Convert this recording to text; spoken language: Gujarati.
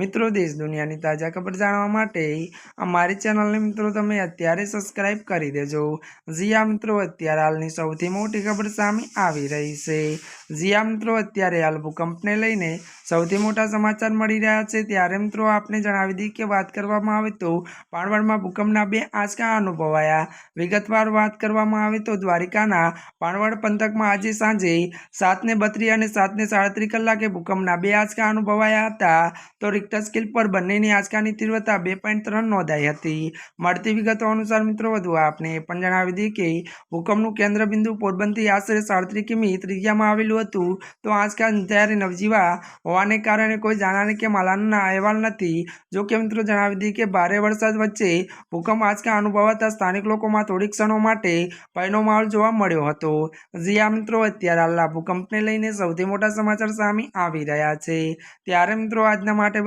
મિત્રો, દેશ દુનિયાની તાજા ખબર જાણવા માટે અમારી ચેનલને મિત્રો તમે અત્યારે સબસ્ક્રાઈબ કરી દેજો. જીયા મિત્રો, અત્યારે હાલની સૌથી મોટી ખબર સામે આવી રહી છે. જીયા મિત્રો, અત્યારે હાલ ભૂકંપને લઈને સૌથી મોટા સમાચાર મળી રહ્યા છે. ત્યારે મિત્રો, આપને જણાવી દઈએ કે વાત કરવામાં આવે તો પાણવડમાં ભૂકંપના બે આંચકા અનુભવાયા. વિગતવાર વાત કરવામાં આવે તો દ્વારિકાના પાણવડ પંથકમાં આજે સાંજે સાતને બત્રીસ અને સાતને સાડત્રીસ કલાકે ભૂકંપના બે આંચકા અનુભવાયા હતા. તો રિક્ટર સ્કેલ પર બંનેની આંચકાની તીવ્રતા બે પોઈન્ટ ત્રણ નોંધાઈ હતી. મળતી વિગતો અનુસાર મિત્રો, વધુ આપને પણ જણાવી દઈએ કે ભૂકંપનું કેન્દ્રબિંદુ પોરબંદરથી આશરે સાડત્રીસ કિમી ત્રિજ્યામાં આવેલું હતું. તો આંચકા ત્યારે નવજીવા હોવાને કારણે કોઈ જાનહાની કે માલાના અહેવાલ નથી. જો કે મિત્રો, જણાવી દઈએ કે ભારે વરસાદ વચ્ચે ભૂકંપ આંચકા અનુભવાતા સ્થાનિક લોકોમાં થોડી ક્ષણો માટે ભયનો માહોલ જોવા મળ્યો હતો. જ્યાં મિત્રો, અત્યારે હાલના ભૂકંપને લઈને સૌથી મોટા સમાચાર સામે આવી રહ્યા છે. ત્યારે મિત્રો, આજના માટે